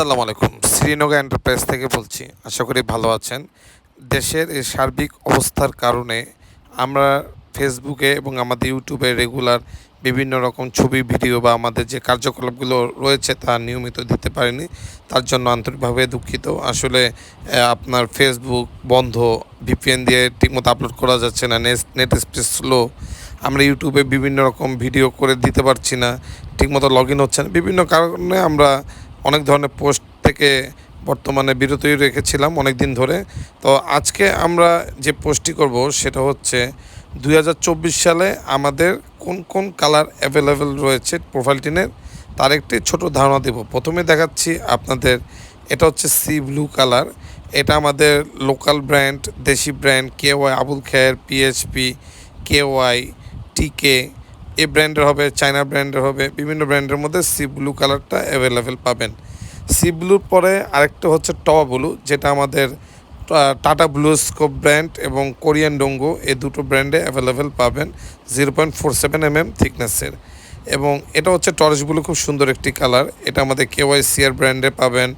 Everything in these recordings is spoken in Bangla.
আসসালামু আলাইকুম। শ্রীনগর এন্টারপ্রাইজ থেকে বলছি, আশা করি ভালো আছেন। দেশের এই সার্বিক অবস্থার কারণে আমরা ফেসবুকে এবং আমাদের ইউটিউবে রেগুলার বিভিন্ন রকম ছবি ভিডিও বা আমাদের যে কার্যকলাপগুলো রয়েছে তা নিয়মিত দিতে পারিনি। তার জন্য আন্তরিকভাবে দুঃখিত। আসলে আপনার ফেসবুক বন্ধ ভিপিএন দিয়ে ঠিকমতো আপলোড করা যাচ্ছে না নেট নেট স্পেস স্লো আমরা ইউটিউবে বিভিন্ন রকম ভিডিও করে দিতে পারছি না, ঠিকমতো লগ ইন হচ্ছে না। বিভিন্ন কারণে আমরা অনেক ধরনের পোস্ট থেকে বর্তমানে বিরতই রেখেছিলাম অনেক দিন ধরে। তো আজকে আমরা যে পোস্টটি করব সেটা হচ্ছে দু হাজার চব্বিশ সালে আমাদের কোন কোন কালার অ্যাভেলেবেল রয়েছে প্রোফাইল টিনের, তার একটি ছোট ধারণা দেব। প্রথমে দেখাচ্ছি আপনাদের, এটা হচ্ছে সি ব্লু কালার। এটা আমাদের লোকাল ব্র্যান্ড, দেশি brand, K Y, Abul Khayer PHP K Y TK এই ব্র্যান্ডের হবে, চায়না ব্র্যান্ডের হবে, বিভিন্ন ব্র্যান্ডের মধ্যে সি ব্লু কালারটা অ্যাভেলেবেল পাবেন। সি ব্লুর পরে আরেকটা হচ্ছে টবা ব্লু, যেটা আমাদের টাটা ব্লু স্কোপ ব্র্যান্ড এবং কোরিয়ান ডোঙ্গো, এই দুটো ব্র্যান্ডে অ্যাভেলেবেল পাবেন zero point four seven M M থিকনেসের এবং এটা হচ্ছে টরেস ব্লু খুব সুন্দর একটি কালার এটা আমাদের কেওয়াই সিআর ব্র্যান্ডে পাবেন,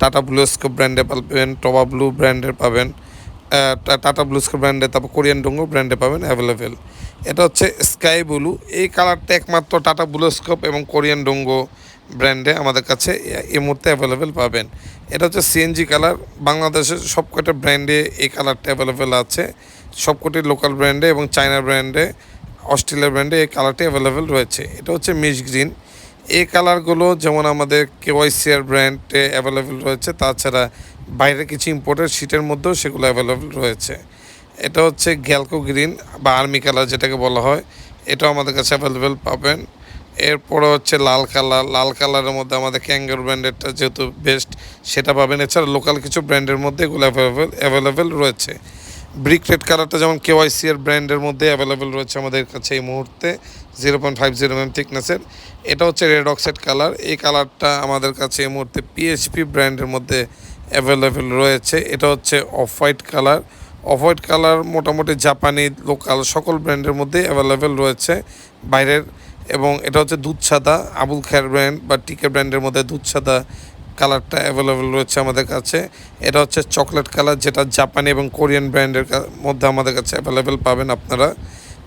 টাটা ব্লু স্কোপ ব্র্যান্ডে পাবেন, টবা ব্লু ব্র্যান্ডের পাবেন। টাটা ব্লুস্কো ব্র্যান্ডে তারপর কোরিয়ান ডোঙ্গো ব্র্যান্ডে পাবেন অ্যাভেলেবেল এটা হচ্ছে স্কাই ব্লু এই কালারটা একমাত্র টাটা ব্লুস্কোপ এবং কোরিয়ান ডোঙ্গো ব্র্যান্ডে আমাদের কাছে এই মুহূর্তে অ্যাভেলেবেল পাবেন। এটা হচ্ছে সিএনজি কালার বাংলাদেশের সবকটা ব্র্যান্ডে এই কালারটা অ্যাভেলেবেল আছে। সবকটি লোকাল ব্র্যান্ডে এবং চায়না ব্র্যান্ডে অস্ট্রেলিয়া ব্র্যান্ডে এই কালারটি অ্যাভেলেবেল রয়েছে। এটা হচ্ছে মিস গ্রিন এই কালারগুলো যেমন আমাদের কেওয়াইসিআর ব্র্যান্ডে অ্যাভেলেবেল রয়েছে, তাছাড়া বাইরে কিছু ইম্পোর্টেড শিটের মধ্যেও সেগুলো অ্যাভেলেবেল রয়েছে। এটা হচ্ছে গ্যালকো গ্রিন বা আর্মি কালার যেটাকে বলা হয়। এটাও আমাদের কাছে অ্যাভেলেবেল পাবেন। এরপরে হচ্ছে লাল কালার লাল কালারের মধ্যে আমাদের ক্যাঙ্গার ব্র্যান্ডেরটা যেহেতু বেস্ট সেটা পাবেন। এছাড়া লোকাল কিছু ব্র্যান্ডের মধ্যে এগুলো অ্যাভেলেবেল অ্যাভেলেবেল রয়েছে। ব্রিক রেড কালারটা যেমন কেওয়াইসি এর ব্র্যান্ডের মধ্যে অ্যাভেলেবেল রয়েছে আমাদের কাছে এই মুহূর্তে। Zero point five zero M থিকনেসের এটা হচ্ছে রেড অক্সাইড কালার এই কালারটা আমাদের কাছে এই মুহূর্তে পিএইচপি ব্র্যান্ডের মধ্যে অ্যাভেলেবেল রয়েছে। এটা হচ্ছে off white colour off white colour মোটামুটি জাপানি লোকাল সকল ব্র্যান্ডের মধ্যে অ্যাভেলেবেল রয়েছে বাইরের। এবং এটা হচ্ছে দুধ সাদা, আবুল খায়ের ব্র্যান্ড বা টিকে ব্র্যান্ডের মধ্যে দুধ সাদা কালারটা অ্যাভেলেবেল রয়েছে আমাদের কাছে। এটা হচ্ছে চকলেট কালার যেটা জাপানি এবং কোরিয়ান ব্র্যান্ডের মধ্যে আমাদের কাছে অ্যাভেলেবেল পাবেন আপনারা।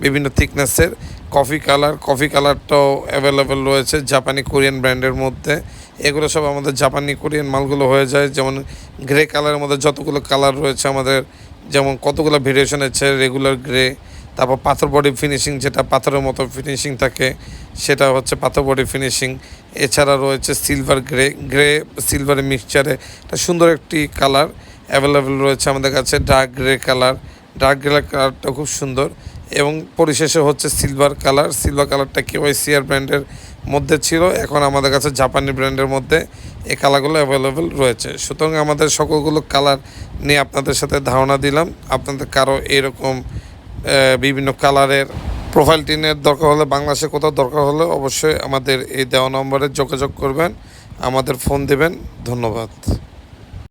বিভিন্ন থিকনেসের কফি কালার কফি কালারটাও অ্যাভেলেবেল রয়েছে জাপানি কোরিয়ান ব্র্যান্ডের মধ্যে। এগুলো সব আমাদের জাপানি কোরিয়ান মালগুলো হয়ে যায়। যেমন গ্রে কালারের মধ্যে যতগুলো কালার রয়েছে আমাদের, যেমন কতগুলো ভেরিয়েশন আছে রেগুলার গ্রে তারপর পাথর বডি ফিনিশিং যেটা পাথরের মতো ফিনিশিং থাকে, সেটা হচ্ছে পাথর বডি ফিনিশিং এছাড়া রয়েছে সিলভার গ্রে গ্রে সিলভারের মিক্সচারে একটা সুন্দর একটি কালার অ্যাভেলেবেল রয়েছে আমাদের কাছে dark grey colour dark grey কালারটা খুব সুন্দর। এবং পরিশেষে হচ্ছে সিলভার কালার সিলভার কালারটা কেওয়াই সিআর ব্র্যান্ডের মধ্যে ছিল। এখন আমাদের কাছে জাপানি ব্র্যান্ডের মধ্যে এই কালারগুলো অ্যাভেলেবেল রয়েছে। সুতরাং আমাদের সকলগুলো কালার নিয়ে আপনাদের সাথে ধারণা দিলাম। আপনাদের কারও এরকম বিভিন্ন কালারের প্রোফাইল টিনের দরকার হলে, বাংলাদেশে কোথাও দরকার হলে অবশ্যই আমাদের এই দেওয়া নম্বরে যোগাযোগ করবেন। আমাদের ফোন দেবেন। ধন্যবাদ।